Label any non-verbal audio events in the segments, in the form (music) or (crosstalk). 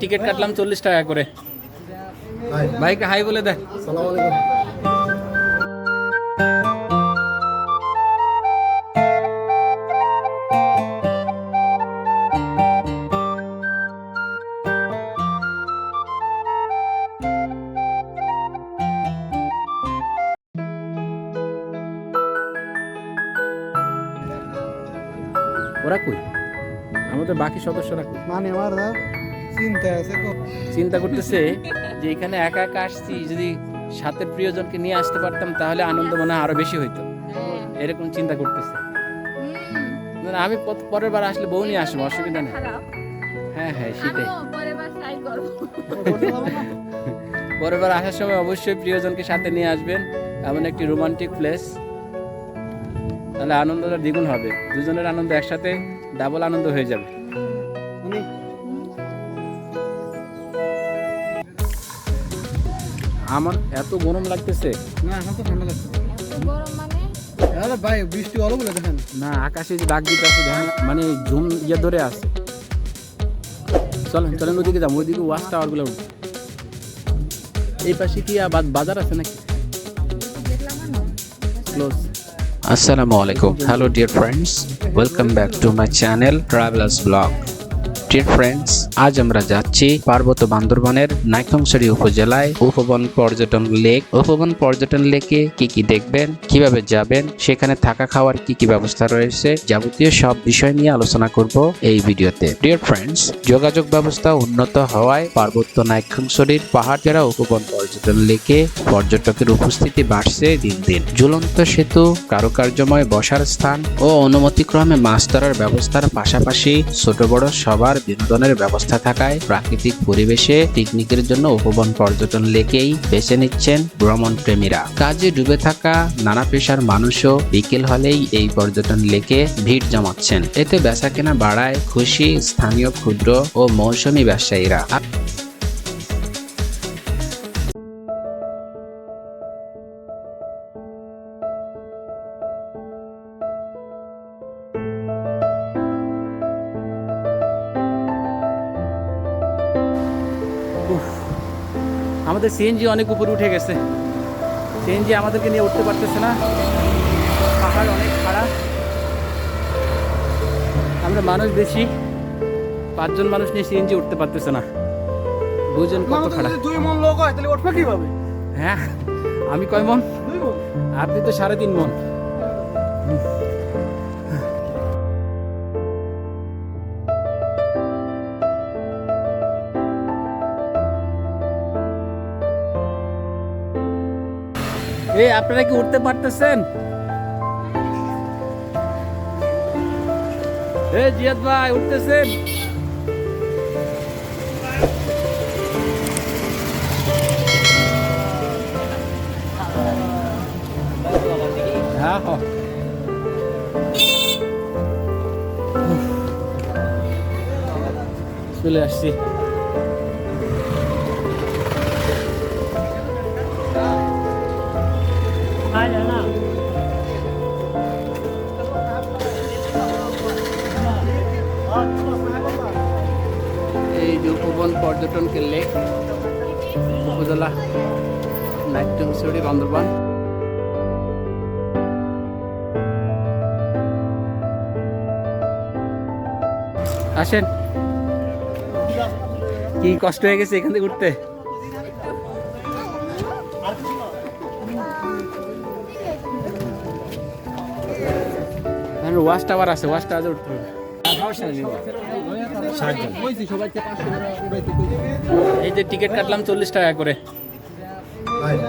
Ticket কাটলাম চল্লিশ টাকা করে। ভাইকে হাই বলে দেয় ওরা কই? আমাদের বাকি সদস্যরা কই? মানে আমার চিন্তা আছে চিন্তা করতেছে যে এখানে একা একা আসছি যদি সাথে প্রিয়জনকে নিয়ে আসতে পারতাম তাহলে আনন্দ মনে হয় আরও বেশি হইতো। এরকম চিন্তা করতেছে। আমি পরের বার আসলে বউ নিয়ে আসব অসুবিধা নেই। হ্যাঁ হ্যাঁ সেটাই। (laughs) পরের বার আসার সময় অবশ্যই প্রিয়জনকে সাথে নিয়ে আসবেন। এমন একটি রোমান্টিক প্লেস তাহলে আনন্দটা দ্বিগুণ হবে। দুজনের আনন্দ একসাথে ডাবল আনন্দ হয়ে যাবে। আমার এত গরম লাগতেছে না এখন তো ঠান্ডা লাগছে আরে ভাই বৃষ্টি অল্প বলে দেখেন না আকাশে যে দাগ দিতে আছে দেখেন মানে ঝুম ইয়ে ধরে আছে চলেন চলেন ওদিকে যাব ওইদিকে ওয়াশ টাওয়ারগুলো উঠবো। এই পাশে কি বাজার আছে নাকি close Assalamu alaikum. Hello, dear friends. Welcome back to my channel Travelers Blog. Dear friends আজ আমরা যাচ্ছি পার্বত্য বান্দরবনের নাইকংসারি উপজেলায় উপবন পর্যটন লেক। উপবন পর্যটন লেকে কি কি দেখবেন, কীভাবে যাবেন, সেখানে থাকা খাওয়ার কি কি ব্যবস্থা রয়েছে যাবতীয় সব বিষয় নিয়ে আলোচনা করব এই ভিডিওতে। ডিয়ার ফ্রেন্ডস যোগাযোগ ব্যবস্থা উন্নত হওয়ায় পার্বত্য নাইকংসরির পাহাড় যারা উপবন পর্যটন লেকে পর্যটকের উপস্থিতি বাড়ছে দিন দিন। ঝুলন্ত সেতু, কারুকার্যময় বসার স্থান ও অনুমতিক্রমে মাছ ধরার ব্যবস্থার পাশাপাশি ছোট বড় সবার বিনোদনের ব্যবস্থা থাকায় প্রাকৃতিক পরিবেশে পিকনিকের জন্য উপবন পর্যটন লেকেই বেছে নিচ্ছেন ভ্রমণ প্রেমীরা কাজে ডুবে থাকা নানা পেশার মানুষও বিকেল হলেই এই পর্যটন লেকে ভিড় জমাচ্ছেন। এতে বেচা কেনা বাড়ায় খুশি স্থানীয় ক্ষুদ্র ও মৌসুমী ব্যবসায়ীরা। আমাদের সিএনজি অনেক উপরে উঠে গেছে। সিএনজি আমাদেরকে নিয়ে উঠতে পারতেছে না। পাহাড় অনেক খারাপ আমরা মানুষ বেশি পাঁচজন মানুষ নিয়ে সিএনজি উঠতে পারতেছে না। দুজন কত খারাপ দুই মন লোক হয় তাহলে উঠবে কীভাবে? হ্যাঁ আমি কয় মন? মন? আপনি তো সাড়ে তিন মন। এই আপনারা কি উঠতে পারতেছেন? এ জিয়াদ ভাই উঠতেছেন? হ্যাঁ চলে আসছি। নাট্যংশরী বান্দরবান। আসেন। কি কষ্ট হয়ে গেছে এখান থেকে উঠতে? ওয়াশ টাওয়ার আছে, ওয়াশ টাওয়ার উঠতে হবে। এই যে টিকিট কাটলাম চল্লিশ টাকা করে।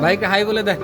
ভাইকে হাই বলে দেয়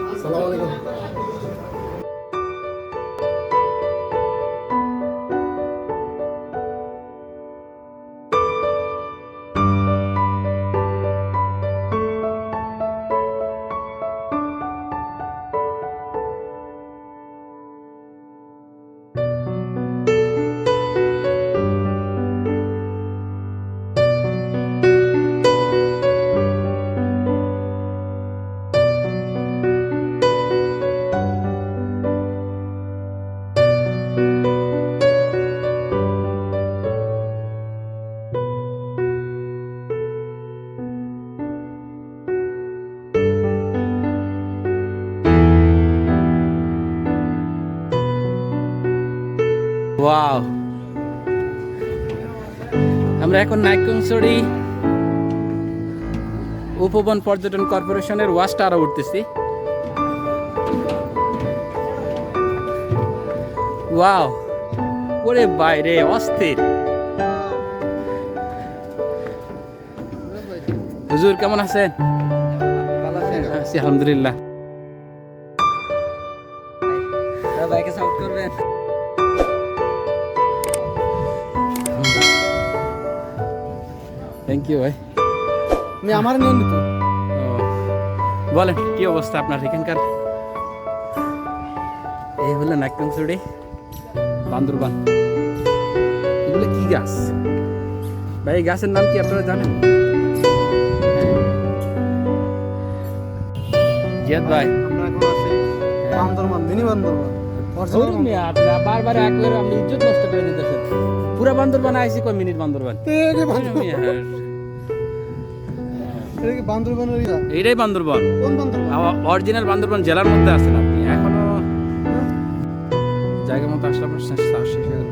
ওয়াও আমরা এখন নাইকংসড়ি উপবন পর্যটন কর্পোরেশনের ওয়াচ টাওয়ারে উঠতেছি। ওয়াও ওরে বাইরে অস্থির। হুজুর কেমন আছেন? আছি আলহামদুলিল্লাহ। বাইকে সাউন্ড করবেন? থ্যাংক ইউ ভাই? আমি আমার নিয়ে নিত বলেন কি অবস্থা আপনার এখানকার? এই হলো নাকটংসুড়ি বান্দরবান। এগুলো কি গাছ? ভাই এই গাছের নাম কি আপনারা জানেন? জিয়াদ ভাই। আমরা এখন আছি বান্দরবান মিনি বান্দরবান। ওরে মিয়া, আপনি বারবার একবার আপনি ইজ্জত নষ্ট করে দিতেছেন। পুরা বান্দরবান আইসি কয় মিনিট বান্দরবান? এটা কি বান্দরবানের? এইটাই বান্দরবান। কোন বান্দরবান? অরিজিনাল বান্দরবান জেলার মধ্যে আছেন আপনি। এখনও জায়গা মতো আসলে আপনার শেষ হয়ে গেল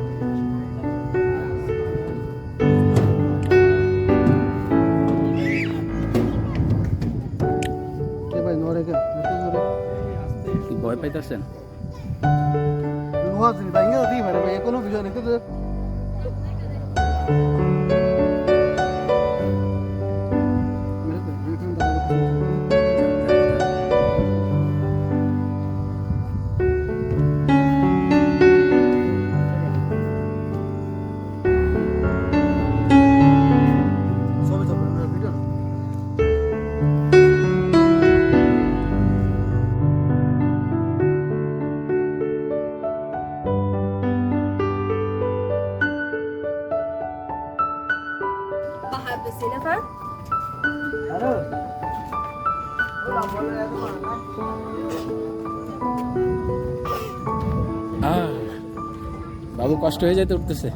ভয় পাইতেছেন? ভাই কোনো বিষয় নেই। কিন্তু বাবু কষ্ট হয়ে যেতে উঠতেছে।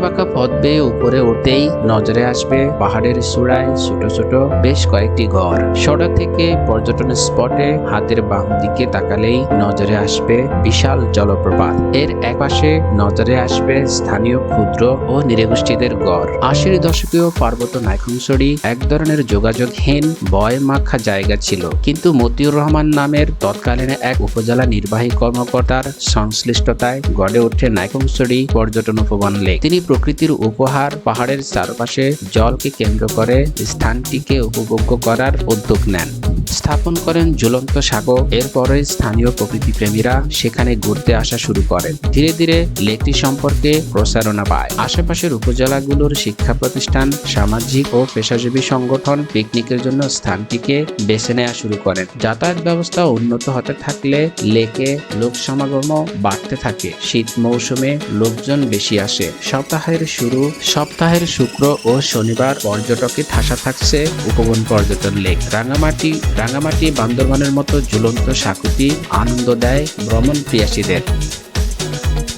বাঁকা পথ বেয়ে উপরে উঠতেই নজরে আসবে পাহাড়ের চূড়ায় ছোট ছোট বেশ কয়েকটি ঘর। সড়ক থেকে পর্যটন স্পটে হাতের বাম দিকে তাকালেই নজরে আসবে বিশাল জলপ্রপাত। এর একপাশে নজরে আসবে স্থানীয় ক্ষুদ্র ও নৃগোষ্ঠীদের গড়। আশির দশকীয় পার্বত্য নাইখংসড়ি এক ধরনের যোগাযোগহীন বয় মাখা জায়গা ছিল। কিন্তু মতিউর রহমান নামের তৎকালীন এক উপজেলা নির্বাহী কর্মকর্তার সংশ্লিষ্টতায় গড়ে ওঠে নাইকংসড়ি পর্যটন উপবন লেক। তিনি প্রকৃতির উপহার পাহাড়ের চারপাশে জলকে কেন্দ্র করে স্থানটিকে উপভোগ্য করার উদ্যোগ নেন। স্থাপন করেন ঝুলন্ত সাগর। এরপরে স্থানীয় প্রকৃতিপ্রেমীরা সেখানে ঘুরতে আসা শুরু করেন। ধীরে ধীরে লেকটি সম্পর্কে প্রচারণা পায়। আশেপাশের উপজেলাগুলোর শিক্ষা প্রতিষ্ঠান, সামাজিক ও পেশাজীবী সংগঠন পিকনিকের জন্য স্থানটিকে বেছে নেওয়া শুরু করেন। যাতায়াত ব্যবস্থা উন্নত হতে থাকলে লেকে লোক সমাগমও বাড়তে থাকে। শীত মৌসুমে লোকজন বেশি আসে। সপ্তাহের শুরু। সপ্তাহের শুক্র ও শনিবার পর্যটকে ঠাসা থাকছে। উপবন পর্যটন লেক। রাঙামাটি রাঙামাটি বান্দরবানের মতো ঝুলন্ত সাকুতি আনন্দ দেয় ভ্রমণ প্রিয়াসীদের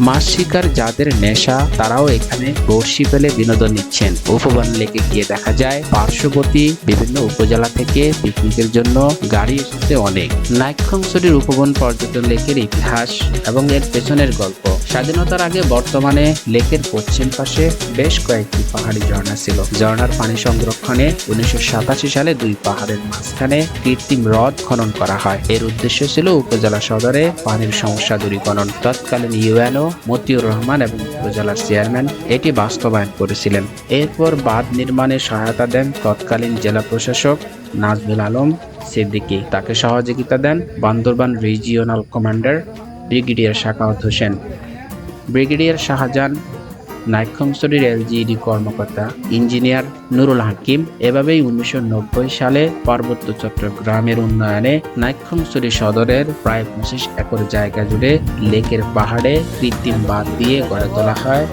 মাছ শিকার যাদের নেশা, তারাও এখানে বর্ষি পেলে বিনোদন নিচ্ছেন। উপবন লেকে গিয়ে দেখা যায়, পার্শ্ববর্তী বিভিন্ন উপজেলা থেকে পিকনিকের জন্য গাড়ি এসেছে অনেক। নাইক্ষংসরির উপবন পর্যটন লেকের ইতিহাস এবং এর পেছনের গল্প। স্বাধীনতার আগে বর্তমানে লেকের পশ্চিম পাশে বেশ কয়েকটি পাহাড়ি ঝর্ণা ছিল। ঝর্ণার পানি সংরক্ষণে উনিশশো সাতাশি সালে দুই পাহাড়ের মাঝখানে কৃত্রিম হ্রদ খনন করা হয়। এর উদ্দেশ্য ছিল উপজেলা সদরে পানির সমস্যা দূরীকরণ। তৎকালীন ইউএনও মতিউর রহমান এবং উপজেলার চেয়ারম্যান এটি বাস্তবায়ন করেছিলেন। এরপর বাঁধ নির্মাণে সহায়তা দেন তৎকালীন জেলা প্রশাসক নাজমুল আলম, সিদ্দিকী তাকে সহযোগিতা দেন Bandarban regional commander brigadier Shakawat Hossain. Brigadier Shahjahan নাইক্ষংসরির LGED কর্মকর্তা, ইঞ্জিনিয়ার নুরুল হাকিম এভাবেই উনিশশো নব্বই সালে পার্বত্য চট্টগ্রামের উন্নয়নে নাইক্ষংসরি সদরের প্রায় পঁচিশ একর জায়গা জুড়ে লেকের পাহাড়ে কৃত্রিম বাঁধ দিয়ে গড়ে তোলা হয়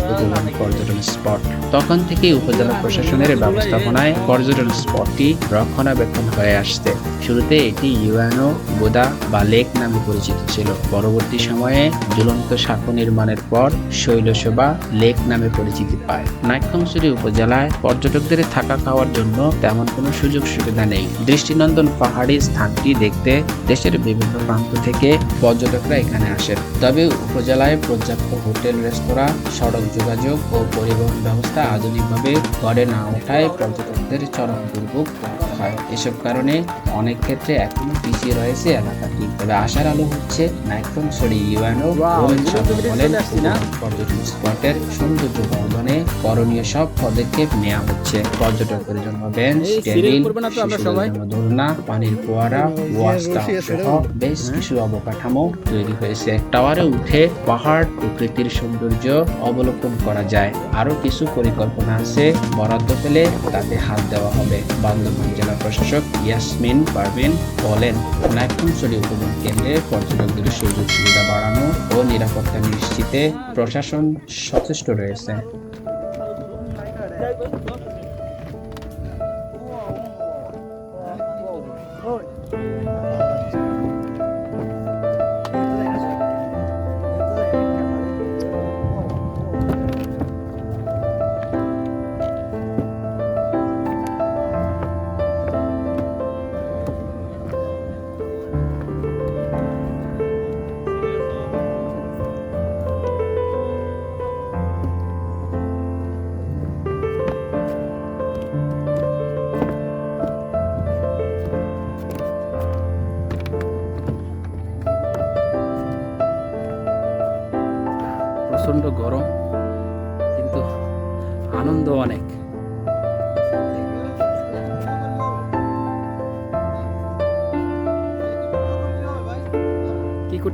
পর্যটন স্পট। তখন থেকে উপজেলা প্রশাসনের ব্যবস্থাপনায় পর্যটন স্পটটি রক্ষণাবেক্ষণ হয়ে আসছে। শুরুতে এটি ইউএনও, বোদা বা লেক নামে পরিচিত ছিল। পরবর্তী সময়ে ঝুলন্ত সাঁকো নির্মাণের পর শৈলশোভা লেক নামে পরিচিতি পায়। নাইক্ষংসুরি উপজেলায় পর্যটকদের থাকা খাওয়ার জন্য তেমন কোনো সুযোগ সুবিধা নেই। দৃষ্টিনন্দন পাহাড়ি স্থানটি দেখতে দেশের বিভিন্ন প্রান্ত থেকে পর্যটকরা এখানে আসেন। তবে উপজেলায় পর্যাপ্ত হোটেল রেস্তোরাঁ সড়ক যোগাযোগ ও পরিবহন ব্যবস্থা আধুনিকভাবে গড়ে না ওঠায় পর্যটকদের চরম দুর্ভোগ হয়। এসব কারণে অনেক ক্ষেত্রে এখনও পিছিয়ে রয়েছে এলাকাটি। তবে আশার আলো হচ্ছে নাইক্রমসরি ইউএনও রোমেন সাগর বলেন পর্যটন স্পটের সৌন্দর্য বর্ধনে করণীয় সব পদক্ষেপ নেওয়া হচ্ছে। পর্যটকদের জন্য বেঞ্চ টেবিল দোলনা পানির ফোয়ারা আছে সহ বেশ কিছু অবকাঠামো তৈরি হয়েছে। টাওয়ারে উঠে পাহাড় প্রকৃতির সৌন্দর্য অবলোকন করা যায়। আরও কিছু পরিকল্পনা আছে বরাদ্দ পেলে তাতে হাত দেওয়া হবে। বান্দরবান জেলা প্রশাসক ইয়াসমিন পারভিন বলেন নাইকুমচলি উপবন কেন্দ্রে পর্যটকদের সুযোগ সুবিধা বাড়ানো ও নিরাপত্তা নিশ্চিতে প্রশাসন সচেষ্ট রয়েছে।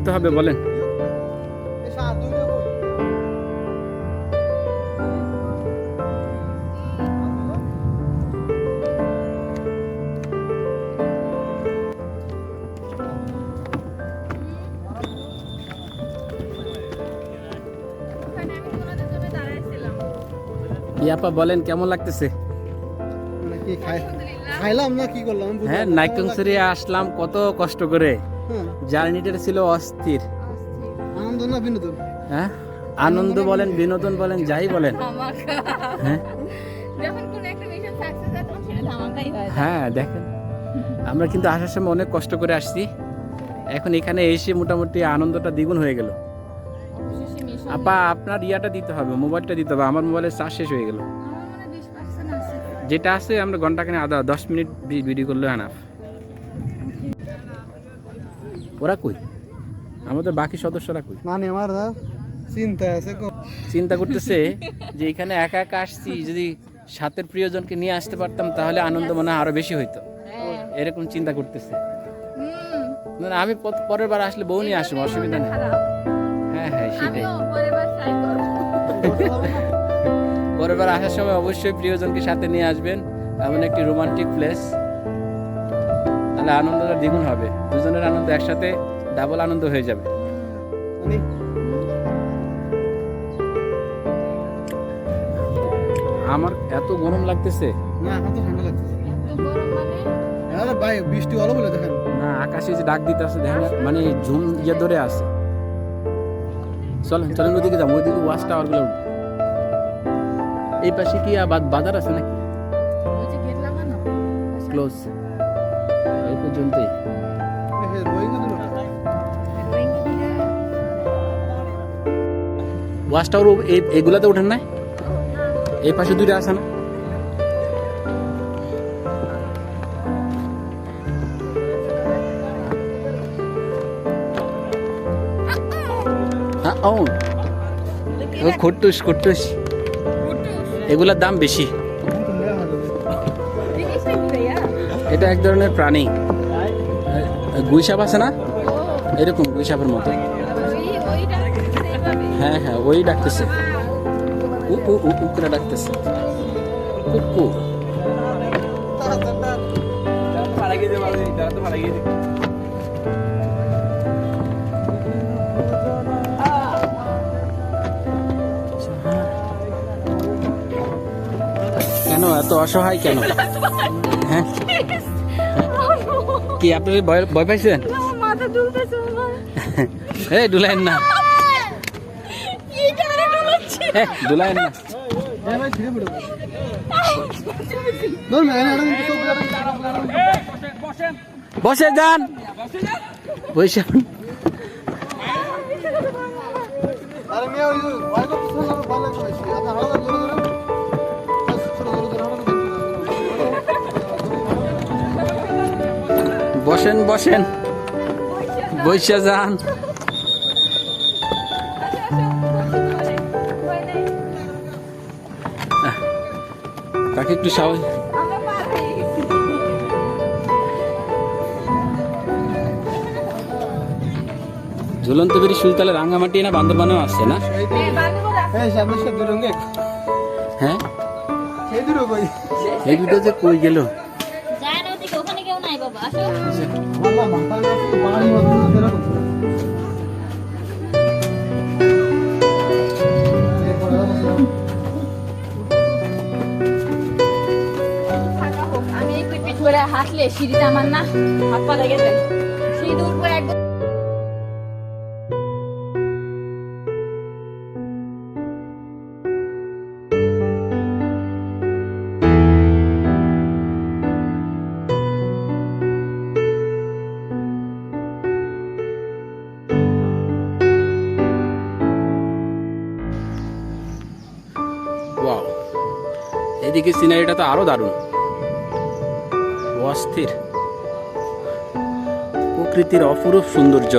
করতে হবে বলেন। ইয়াপা বলেন কেমন লাগতেছে? খাইলাম না কি করলাম? হ্যাঁ। নাইকংসরি আসলাম কত কষ্ট করে। জার্নিটা ছিল অস্থির। আনন্দ না বিনোদন। হ্যাঁ? আনন্দ বলেন বিনোদন বলেন যাই বলেন। হ্যাঁ? হয় দেখেন। আমরা কিন্তু আসার সময় অনেক কষ্ট করে আসছি। এখন এখানে এসে মোটামুটি আনন্দটা দ্বিগুণ হয়ে গেল। আপা আপনার ইয়াটা দিতে হবে মোবাইলটা দিতে হবে। আমার মোবাইলের চার্জ শেষ হয়ে গেল। যেটা আছে আমরা ঘন্টাখানে আধা দশ মিনিট ভিডিও করলে আনাফ ওরা কই? আমাদের বাকি সদস্যরা কই? মানে আমার চিন্তা আছে চিন্তা করতেছে যে এখানে একা একা আসছি যদি সাথের প্রিয়জনকে নিয়ে আসতে পারতাম তাহলে আনন্দ মনে হয় আরও বেশি হইতো। হ্যাঁ। এরকম চিন্তা করতেছে। না, না, আমি পরের বার আসলে বউ নিয়ে আসব অসুবিধা নেই। হ্যাঁ হ্যাঁ সেটাই। (laughs) পরের বার আসার সময় অবশ্যই প্রিয়জনকে সাথে নিয়ে আসবেন। এমন একটি রোমান্টিক প্লেস তাহলে আনন্দটা দ্বিগুণ হবে। দুজনের আনন্দ একসাথে ডাবল আনন্দ হয়ে যাবে। আমার এত গরম লাগতেছে। না তো ঠান্ডা লাগতেছে। মানে? আরে ভাই বৃষ্টি অল্প বলে দেখেন। না আকাশে যে ডাক দিতে আছে দেখেন মানে ঝুম ইয়ে ধরে আছে। চলেন চলেন ওদিকে যাব ওইদিকে ওয়াচ টাওয়ারগুলো উঠবো। এই পাশে কি বাজার আছে নাকি? ক্লোজ এই পর্যন্তই ওয়াচ টাওয়ার এগুলাতে ওঠেন না এই পাশে দুইটা আছে না? খট্টুস খট্টুস এগুলার দাম বেশি। এটা এক ধরনের প্রাণী। গুইসাপ আছে না? এরকম গুইসাপের মতো। হ্যাঁ হ্যাঁ ওই ডাকতেছে। উ উ উ উ করে ডাকতেছে। কেন, এত অসহায় কেন? কি আপনি ভয় পাইছেন? (laughs) এই ডুলাইন না ডুলাইন না বসে যান। বসে আরে মেয়ে ওই ভালো বসেন বসেন। বসে যান। তাকে একটু সাহস ঝুলন্ত বেরি সুলতালে রাঙ্গামাটি না বান্দরবানেও আসছে না? হ্যাঁ? এই দুটো যে কই গেল? হাঁটলে সিঁড়িতে আমার না হাত পা লেগে যায়। সিঁড়ি দূর করে একদম এদিকে সিনারিটা তো আরও দারুণ। অস্থির। প্রকৃতির অপরূপ সৌন্দর্য।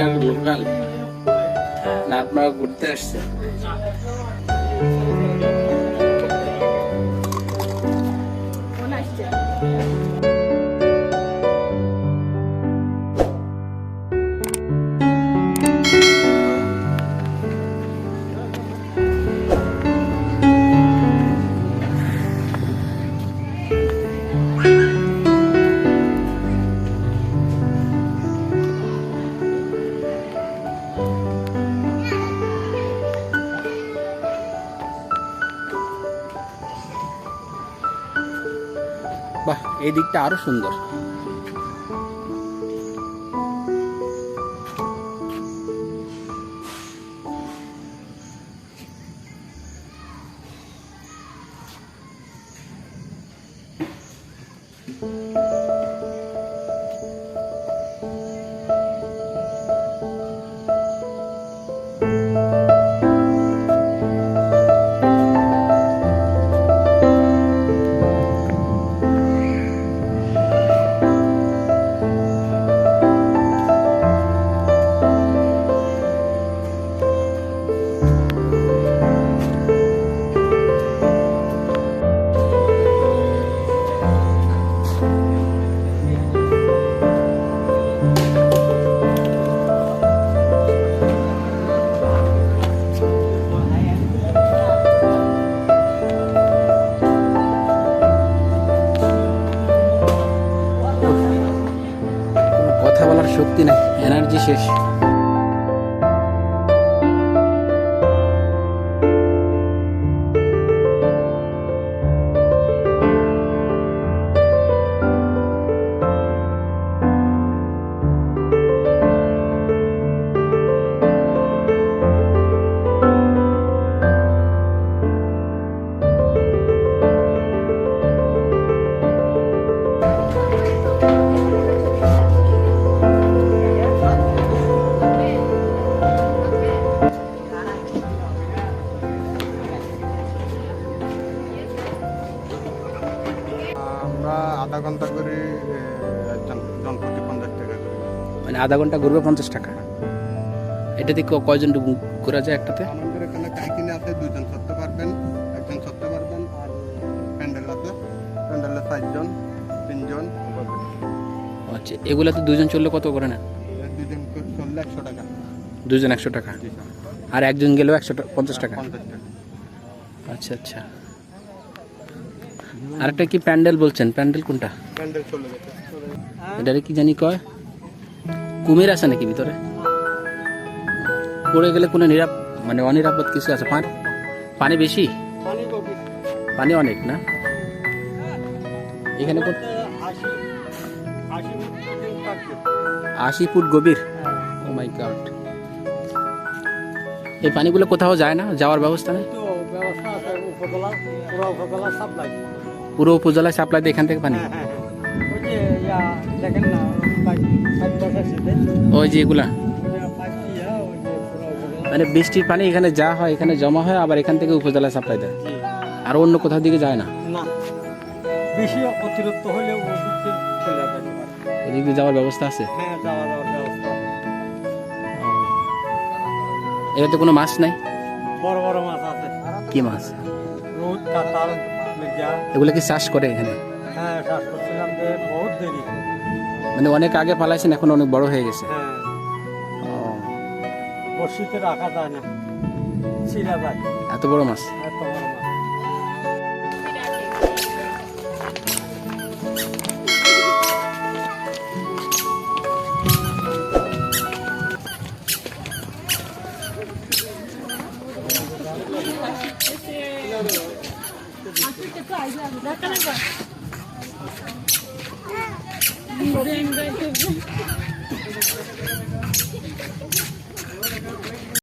এখানকার লোকাল না ঘুরতে আসছেন এই দিকটা আরও সুন্দর। শক্তি নাই এনার্জি শেষ। আধা ঘণ্টা করে এ, একজন জনপ্রতি পঞ্চাশ টাকা করে। মানে আধা ঘণ্টা ঘুরবে পঞ্চাশ টাকা? এটাতে ক- কয়জন ঘোরা যায় একটাতে? আমাদের এখানে কাইকিনে আছে দুজন চড়তে পারবেন একজন চড়তে পারবেন আর প্যান্ডেল আছে। প্যান্ডেলে চারজন তিনজন। আচ্ছা এগুলা তো দুজন চললে কত করে না? দুজন চললে একশো টাকা। দুজন একশো টাকা? আর একজন গেলেও একশো টাকা? পঞ্চাশ টাকা। আচ্ছা আচ্ছা। আরেকটা কি প্যান্ডেল বলছেন? প্যান্ডেল কোনটা? প্যান্ডেল চলে এটারে কি জানি কয়? কুমির আছে নাকি ভিতরে? পড়ে গেলে কোনো নিরাপ মানে অনিরাপদ কিছু আছে? পানি? পানি বেশি? পানি অনেক না? এখানে আশি ফুট গভীর? ও মাই গড এই পানিগুলো কোথাও যায় না? যাওয়ার ব্যবস্থা নেই? তো ব্যবস্থা আছে উপকলা উপকলা সাপ্লাই। পুরো উপজেলায় সাপ্লাই দেয় এখান থেকে পানি। হ্যাঁ হ্যাঁ ওই যে দেখেন না পাইপ সাত বছর শীতে ওই যে এগুলা। মানে বৃষ্টির পানি এখানে যা হয় এখানে জমা হয় আবার এখান থেকে উপজেলায় সাপ্লাই দেয়। আর অন্য কোথাও দিকে যায় না। বেশি অতিরিক্ত হলে ওদিক যাওয়ার ব্যবস্থা আছে? হ্যাঁ এটাতে কোনো মাছ নাই? বড় বড় মাছ আছে। কি মাছ? রোদ কাতাল এগুলো কি চাষ করে এখানে? হ্যাঁ চাষ করছিলাম যে বহুত দেরি। মানে অনেক আগে পালাইছেন এখন অনেক বড় হয়ে গেছে। হ্যাঁ। বর্ষিতে রাখা যায় না। ছিঁড়া যায়। এত বড় মাছ? এত বড় মাছ